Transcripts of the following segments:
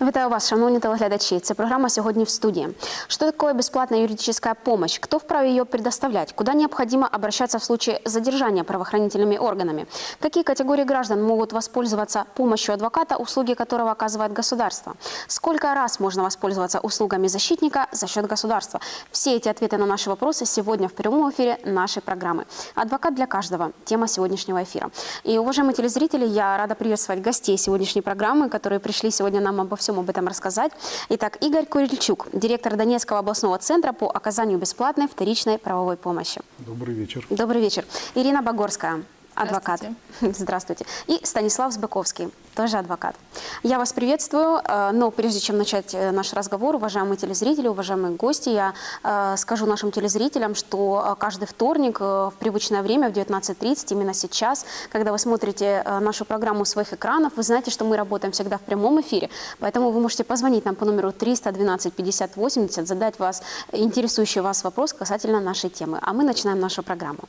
Вітаю вас, шановні телеглядачі. Це программа «Сегодня в студии». Что такое бесплатная юридическая помощь? Кто вправе ее предоставлять? Куда необходимо обращаться в случае задержания правоохранительными органами? Какие категории граждан могут воспользоваться помощью адвоката, услуги которого оказывает государство? Сколько раз можно воспользоваться услугами защитника за счет государства? Все эти ответы на наши вопросы сегодня в прямом эфире нашей программы. Адвокат для каждого. Тема сегодняшнего эфира. И, уважаемые телезрители, я рада приветствовать гостей сегодняшней программы, которые пришли сегодня нам обо всем об этом рассказать. Итак, Игорь Курильчук, директор Донецкого областного центра по оказанию бесплатной вторичной правовой помощи. Добрый вечер. Добрый вечер. Ирина Багорская, адвокат. Здравствуйте. И Станислав Сбыковский, тоже адвокат. Я вас приветствую, э, но прежде чем начать э, наш разговор, уважаемые телезрители, уважаемые гости, я э, скажу нашим телезрителям, что каждый вторник в привычное время в 19.30, именно сейчас, когда вы смотрите нашу программу своих экранов, вы знаете, что мы работаем всегда в прямом эфире, поэтому вы можете позвонить нам по номеру 312 50 80, задать вас интересующий вас вопрос касательно нашей темы. А мы начинаем нашу программу.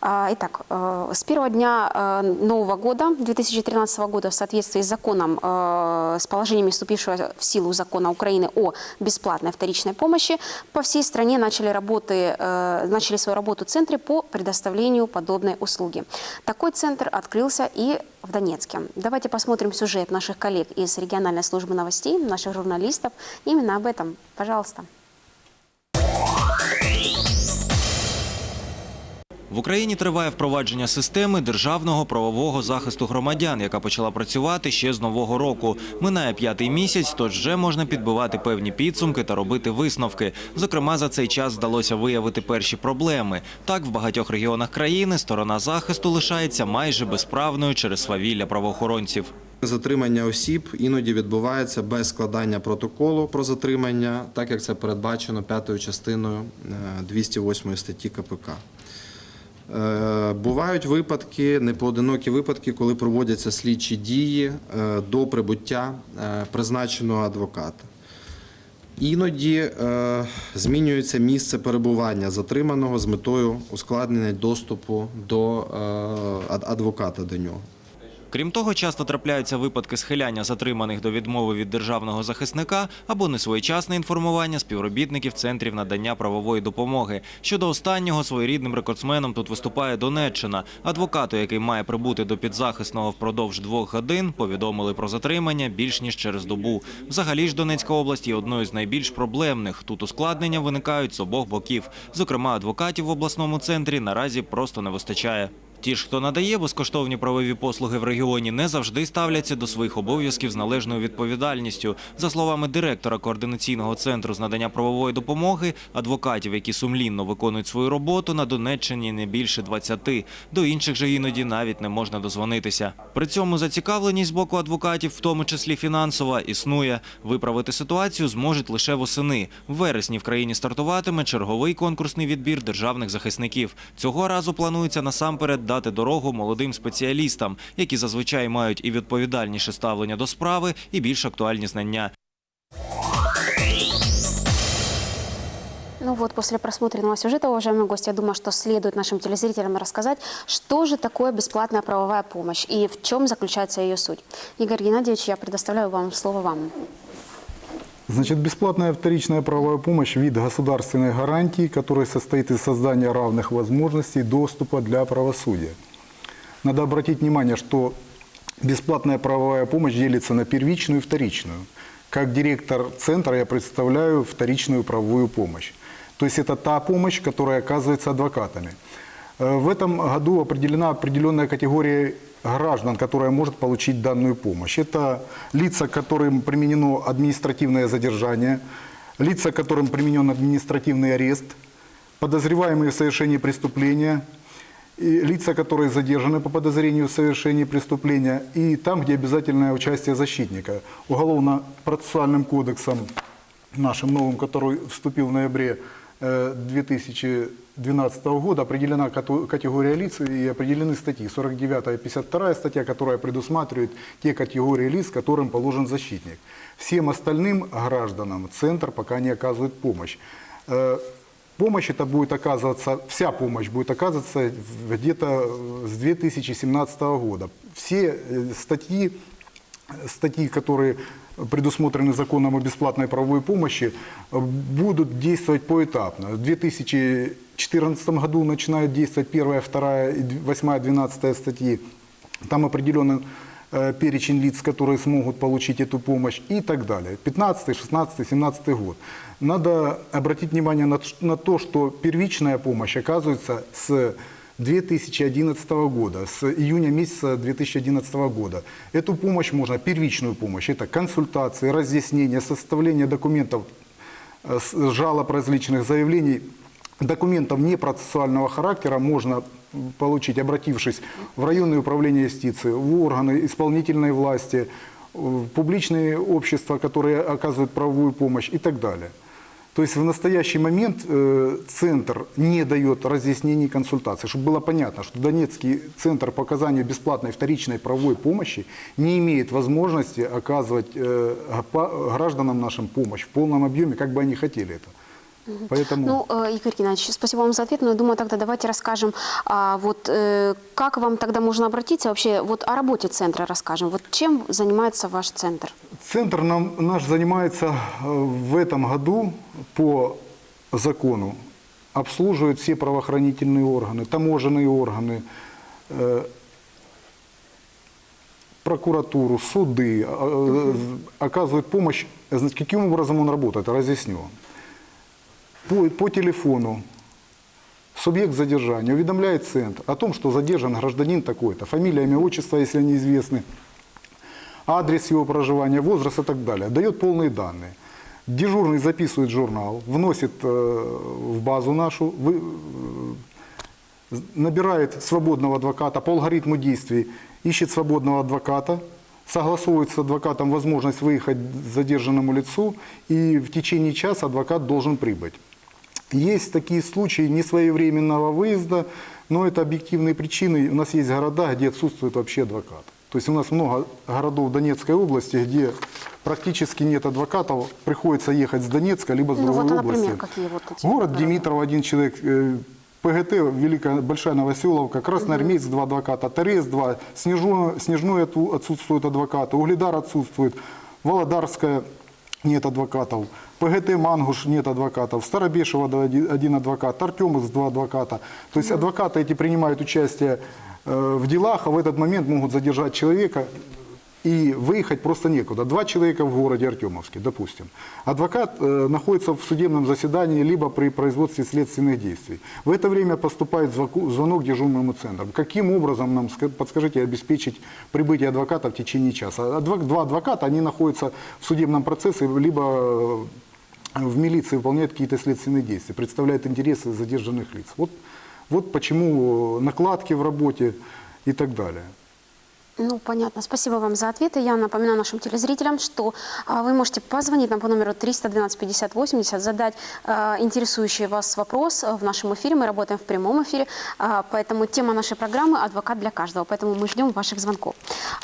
Итак, с первого дня Нового года, 2013 года, в соответствии с законом, э, с положениями вступившего в силу закона Украины о бесплатной вторичной помощи, по всей стране начали, работы, э, начали свою работу центры по предоставлению подобной услуги. Такой центр открылся и в Донецке. Давайте посмотрим сюжет наших коллег из региональной службы новостей, наших журналистов. Именно об этом. Пожалуйста. В Україні триває впровадження системи державного правового захисту громадян, яка почала працювати ще з нового року. Минає п'ятий місяць, тож вже можна підбивати певні підсумки та робити висновки. Зокрема, за цей час вдалося виявити перші проблеми. Так, в багатьох регіонах країни сторона захисту лишається майже безправною через свавілля правоохоронців. Затримання осіб іноді відбувається без складання протоколу про затримання, так як це передбачено п'ятою частиною е, 208 статті КПК. Е, Бувають випадки, непоодинокі випадки, коли проводяться слідчі дії е, до прибуття е, призначеного адвоката. Іноді змінюється місце перебування затриманого з метою ускладнення доступу до ад- адвоката до нього. Крім того, часто трапляються випадки схиляння затриманих до відмови від державного захисника або несвоєчасне інформування співробітників центрів надання правової допомоги. Щодо останнього, своєрідним рекордсменом тут виступає Донеччина. Адвокату, який має прибути до підзахисного впродовж двох годин, повідомили про затримання більш ніж через добу. Взагалі ж Донецька область є одною з найбільш проблемних. Тут ускладнення виникають з обох боків. Зокрема, адвокатів в обласному центрі наразі просто не вистачає. Ті ж, хто надає безкоштовні правові послуги в регіоні, не завжди ставляться до своїх обов'язків з належною відповідальністю. За словами директора координаційного центру з надання правової допомоги, адвокатів, які сумлінно виконують свою роботу, на Донеччині не більше 20. До інших же іноді навіть не можна дозвонитися. При цьому зацікавленість з боку адвокатів, в тому числі фінансова, існує. Виправити ситуацію зможуть лише восени. В вересні в країні стартуватиме черговий конкурсний відбір державних захисників. Цього разу планується насамперед дати дорогу молодим спеціалістам, які зазвичай мають і відповідальніше ставлення до справи, і більш актуальні знання. Ну вот, после просмотренного сюжета, уважаемые гости, я думаю, что следует нашим телезрителям рассказать, что же такое бесплатная правовая помощь и в чем заключается ее суть. Игорь Геннадьевич, я предоставляю вам слово вам. Значит, бесплатная вторичная правовая помощь – вид государственной гарантии, который состоит из создания равных возможностей доступа для правосудия. Надо обратить внимание, что бесплатная правовая помощь делится на первичную и вторичную. Как директор центра я представляю вторичную правовую помощь. То есть это та помощь, которая оказывается адвокатами. Э, В этом году определена определенная категория граждан, которая может получить данную помощь. Это лица, которым применено административное задержание, лица, которым применен административный арест, подозреваемые в совершении преступления, и лица, которые задержаны по подозрению в совершении преступления, и там, где обязательное участие защитника. Уголовно-процессуальным кодексом нашим новым, который вступил в ноябре э, 2012 года, определена категория лиц и определены статьи. 49 и 52 статья, которая предусматривает те категории лиц, которым положен защитник. Всем остальным гражданам Центр пока не оказывает помощь. Э, Помощь это будет оказываться, вся помощь будет оказываться где-то с 2017 года. Все э, статьи статьи, которые предусмотрены законом о бесплатной правовой помощи, э, будут действовать поэтапно. В 2014 году начинают действовать первая, вторая, восьмая, двенадцатая статьи. Там определенный э, перечень лиц, которые смогут получить эту помощь и так далее. 15, 16, 17 год. Надо обратить внимание на, то, что первичная помощь оказывается с 2011 года, с июня месяца 2011 года. Эту помощь можно, первичную помощь, это консультации, разъяснения, составление документов, э, жалоб различных заявлений, документов непроцессуального характера можно получить, обратившись в районное управление юстиции, в органы исполнительной власти, в публичные общества, которые оказывают правовую помощь и так далее. То есть в настоящий момент э, центр не дает разъяснений и консультаций, чтобы было понятно, что Донецкий центр по оказанию бесплатной вторичной правовой помощи не имеет возможности оказывать э, гражданам нашим помощь в полном объеме, как бы они хотели это. Поэтому... Ну, э, Игорь Геннадьевич, спасибо вам за ответ, но я думаю, тогда давайте расскажем, а, вот э, как вам тогда можно обратиться вообще, вот о работе центра расскажем. Вот чем занимается ваш центр? Центр нам, наш занимается э, в этом году по закону, обслуживает все правоохранительные органы, таможенные органы, прокуратуру, суды, оказывает помощь. Значит, каким образом он работает, разъясню. По, по телефону субъект задержания уведомляет центр о том, что задержан гражданин такой-то, фамилия, имя, отчество, если они известны, адрес его проживания, возраст и так далее. Дает полные данные. Дежурный записывает журнал, вносит э, в базу нашу, вы- э, набирает свободного адвоката по алгоритму действий, ищет свободного адвоката, согласовывает с адвокатом возможность выехать задержанному лицу, и в течение часа адвокат должен прибыть. Есть такие случаи несвоевременного выезда, но это объективные причины. У нас есть города, где отсутствует вообще адвокат. То есть у нас много городов Донецкой области, где практически нет адвокатов, приходится ехать с Донецка, либо с Ну, другой вот, области. например, какие вот эти Город города? Димитров, один человек, э, ПГТ, Великая Большая Новоселовка, Красноармейск, два адвоката, Торез, два, Снежной, Снежной оту- отсутствуют адвокаты, Угледар отсутствует, Володарская нет адвокатов, ПГТ Мангуш нет адвокатов, один один адвокат, Артемовск два адвоката. То есть адвокаты эти принимают участие э, в делах, а в этот момент могут задержать человека и выехать просто некуда. Два человека в городе Артемовске, допустим. Адвокат э, находится в судебном заседании либо при производстве следственных действий. В это время поступает звонок дежурному центру. Каким образом нам, ска- подскажите, обеспечить прибытие адвоката в течение часа? Адва- Два адвоката, они находятся в судебном процессе, либо э, в милиции выполняют какие-то следственные действия, представляют интересы задержанных лиц. Вот, вот почему накладки в работе и так далее. Ну, понятно. Спасибо вам за ответы. Я напоминаю нашим телезрителям, что а, вы можете позвонить нам по номеру 312 50 80, задать а, интересующий вас вопрос а, в нашем эфире. Мы работаем в прямом эфире, а, поэтому тема нашей программы «Адвокат для каждого», поэтому мы ждем ваших звонков.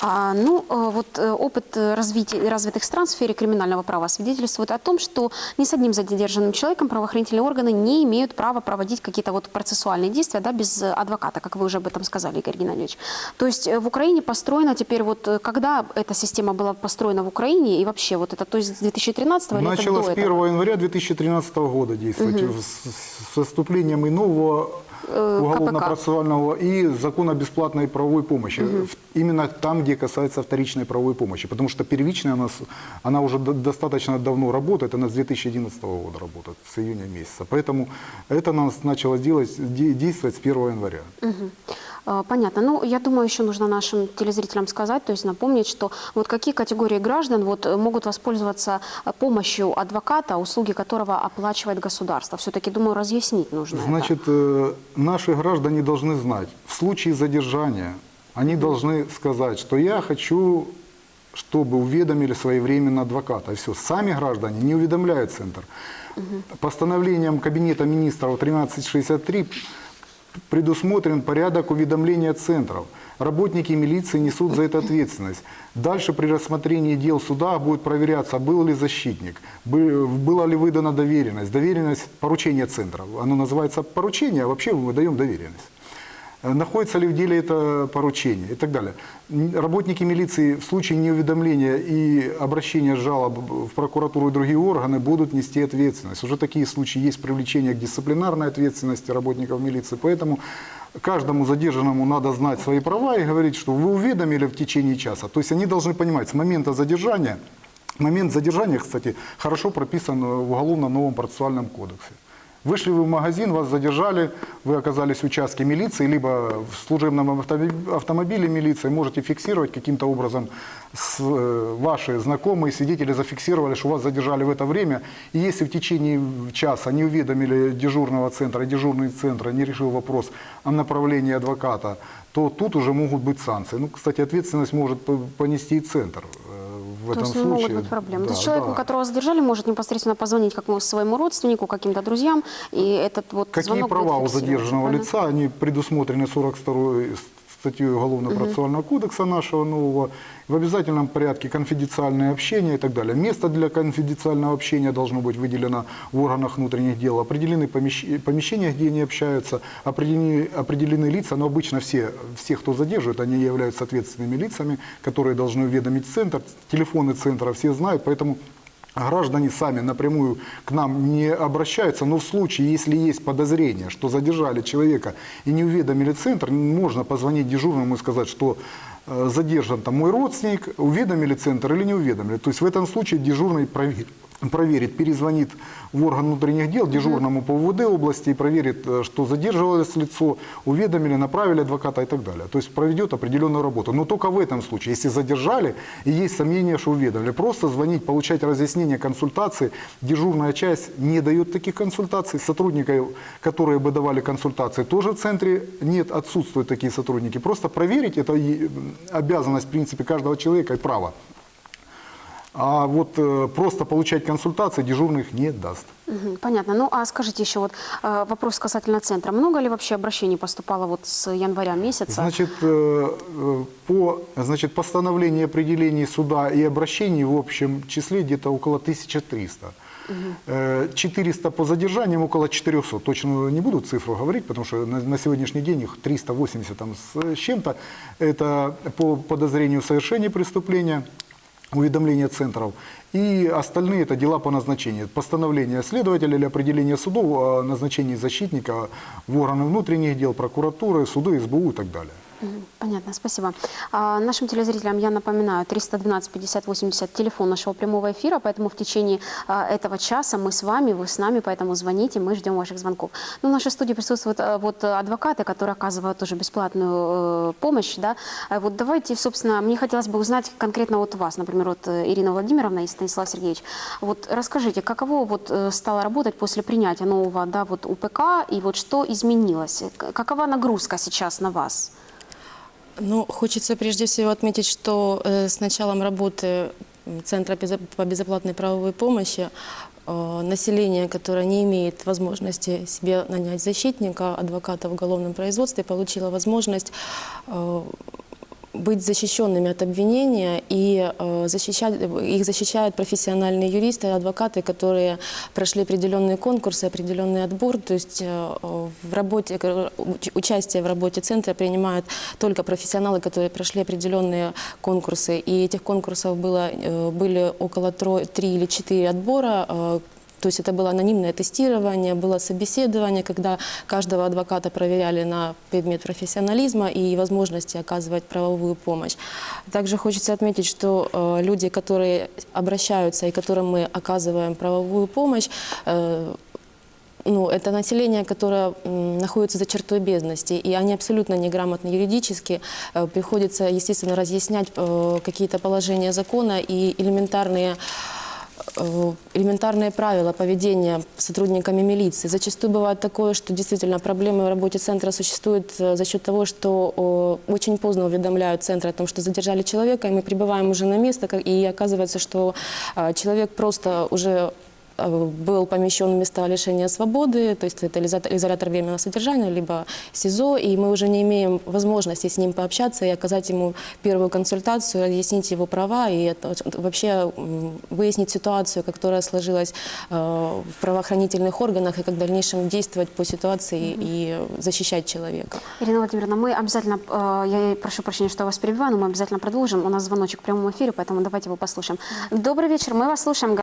А, ну, э, вот э, опыт развития развитых стран в сфере криминального права свидетельствует о том, что ни с одним задержанным человеком правоохранительные органы не имеют права проводить какие-то вот процессуальные действия да, без адвоката, как вы уже об этом сказали, Игорь Геннадьевич. То есть э, в Украине построена теперь вот, э, когда эта система была построена в Украине и вообще вот это, то есть с 2013 или это Начало с 1 этого? января 2013 года действовать в- с, с вступлением и нового Э, уголовно-процессуального и закона о бесплатной правовой помощи. В- Именно там, где касается вторичной правовой помощи. Потому что первичная у нас, она уже до- достаточно давно работает, она с 2011 года работает, с июня месяца. Поэтому это нас начало делать, де- действовать с 1 января. Э, Понятно. Ну, я думаю, еще нужно нашим телезрителям сказать, то есть напомнить, что вот какие категории граждан вот э, могут воспользоваться э, помощью адвоката, услуги которого оплачивает государство. Все-таки, думаю, разъяснить нужно это. Значит, э, наши граждане должны знать, в случае задержания они должны сказать, что я хочу, чтобы уведомили своевременно адвоката. И все. Сами граждане не уведомляют центр. Постановлением Кабинета министров 1363 предусмотрен порядок уведомления центров. Работники милиции несут за это ответственность. Дальше при рассмотрении дел суда будет проверяться, был ли защитник, бы- была ли выдана доверенность. Доверенность, поручение центров. Оно называется поручение, а вообще мы выдаем доверенность. Э, Находится ли в деле это поручение и так далее. Работники милиции в случае неуведомления и обращения жалоб в прокуратуру и другие органы будут нести ответственность. Уже такие случаи есть привлечение к дисциплинарной ответственности работников милиции. Поэтому каждому задержанному надо знать свои права и говорить, что вы уведомили в течение часа. То есть они должны понимать, с момента задержания, момент задержания, кстати, хорошо прописан в Уголовном новом процессуальном кодексе. Вышли вы в магазин, вас задержали, вы оказались в участке милиции, либо в служебном авто- автомобиле милиции, можете фиксировать каким-то образом, э, ваши знакомые, свидетели зафиксировали, что вас задержали в это время, и если в течение часа не уведомили дежурного центра, дежурный центр не решил вопрос о направлении адвоката, то тут уже могут быть санкции. Ну, кстати, ответственность может понести и центр в То этом есть не случае. могут быть проблемы. То Да, есть человеку, да. которого задержали, может непосредственно позвонить как своему родственнику, каким-то друзьям, и этот вот Какие права у задержанного лица, они предусмотрены 42 статьей Уголовно-процессуального кодекса нашего нового, в обязательном порядке конфиденциальное общение и так далее. Место для конфиденциального общения должно быть выделено в органах внутренних дел, определены помещ- помещения, где они общаются, определены, определены лица, но обычно все, все, кто задерживает, они являются ответственными лицами, которые должны уведомить центр, телефоны центра все знают, поэтому Граждане сами напрямую к нам не обращаются, но в случае, если есть подозрение, что задержали человека и не уведомили центр, можно позвонить дежурному и сказать, что задержан там мой родственник, уведомили центр или не уведомили. То есть в этом случае дежурный проверит, проверит перезвонит в орган внутренних дел, дежурному по УВД области и проверит, э, что задерживалось лицо, уведомили, направили адвоката и так далее. То есть проведет определенную работу. Но только в этом случае, если задержали и есть сомнения, что уведомили, просто звонить, получать разъяснения, консультации. Дежурная часть не дает таких консультаций. Сотрудников, которые бы давали консультации, тоже в центре нет, отсутствуют такие сотрудники. Просто проверить, это обязанность, в принципе, каждого человека и право. А вот э, просто получать консультации дежурных не даст. Понятно. Ну, а скажите еще вот э, вопрос касательно центра. Много ли вообще обращений поступало вот с января месяца? Значит, э, э, по значит, постановлению определений суда и обращений в общем числе где-то около 1300. Э, 400 по задержаниям, около 400. Точно не буду цифру говорить, потому что на, сегодняшний день их 380 там, с чем-то. Это по подозрению в совершении преступления уведомления центров. И остальные это дела по назначению. Постановление следователя или определение судов о назначении защитника в органы внутренних дел, прокуратуры, суды, СБУ и так далее. Понятно, спасибо. А, нашим телезрителям я напоминаю, 312 50 80 телефон нашего прямого эфира, поэтому в течение а, этого часа мы с вами, вы с нами, поэтому звоните, мы ждем ваших звонков. Ну, в нашей студии присутствуют а, вот адвокаты, которые оказывают тоже бесплатную э, помощь, да. А Вот давайте, собственно, мне хотелось бы узнать конкретно от вас, например, вот э, Ирина Владимировна и Станислав Сергеевич. Вот расскажите, каково вот э, стало работать после принятия нового, да, вот УПК и вот что изменилось? Какова нагрузка сейчас на вас? Ну, хочется прежде всего отметить, что э, с началом работы Центра по безоплатной правовой помощи э, население, которое не имеет возможности себе нанять защитника, адвоката в уголовном производстве, получило возможность э, быть защищенными от обвинения, и э, защищать, их защищают профессиональные юристы, адвокаты, которые прошли определенные конкурсы, определенный отбор, то есть э, в работе, э, уч- участие в работе центра принимают только профессионалы, которые прошли определенные конкурсы, и этих конкурсов было, были около тро- три или четыре отбора, то есть это было анонимное тестирование, было собеседование, когда каждого адвоката проверяли на предмет профессионализма и возможности оказывать правовую помощь. Также хочется отметить, что э, люди, которые обращаются и которым мы оказываем правовую помощь, э, ну, это население, которое находится за чертой бедности, и они абсолютно неграмотны юридически. Э, Приходится, естественно, разъяснять какие-то положения закона и элементарные элементарные правила поведения сотрудниками милиции. Зачастую бывает такое, что действительно проблемы в работе центра существуют э, за счет того, что э, очень поздно уведомляют центр о том, что задержали человека, и мы прибываем уже на место, и оказывается, что э, человек просто уже э, был помещен в места лишения свободы, то есть это изолятор, временного содержания, либо СИЗО, и мы уже не имеем возможности с ним пообщаться и оказать ему первую консультацию, разъяснить его права и это, вообще выяснить ситуацию, которая сложилась э, в правоохранительных органах, и как в дальнейшем действовать по ситуации и защищать человека. Ирина Владимировна, мы обязательно, э, я прошу прощения, что вас перебиваю, но мы обязательно продолжим. У нас звоночек в прямом эфире, поэтому давайте его послушаем. Добрый вечер, мы вас слушаем.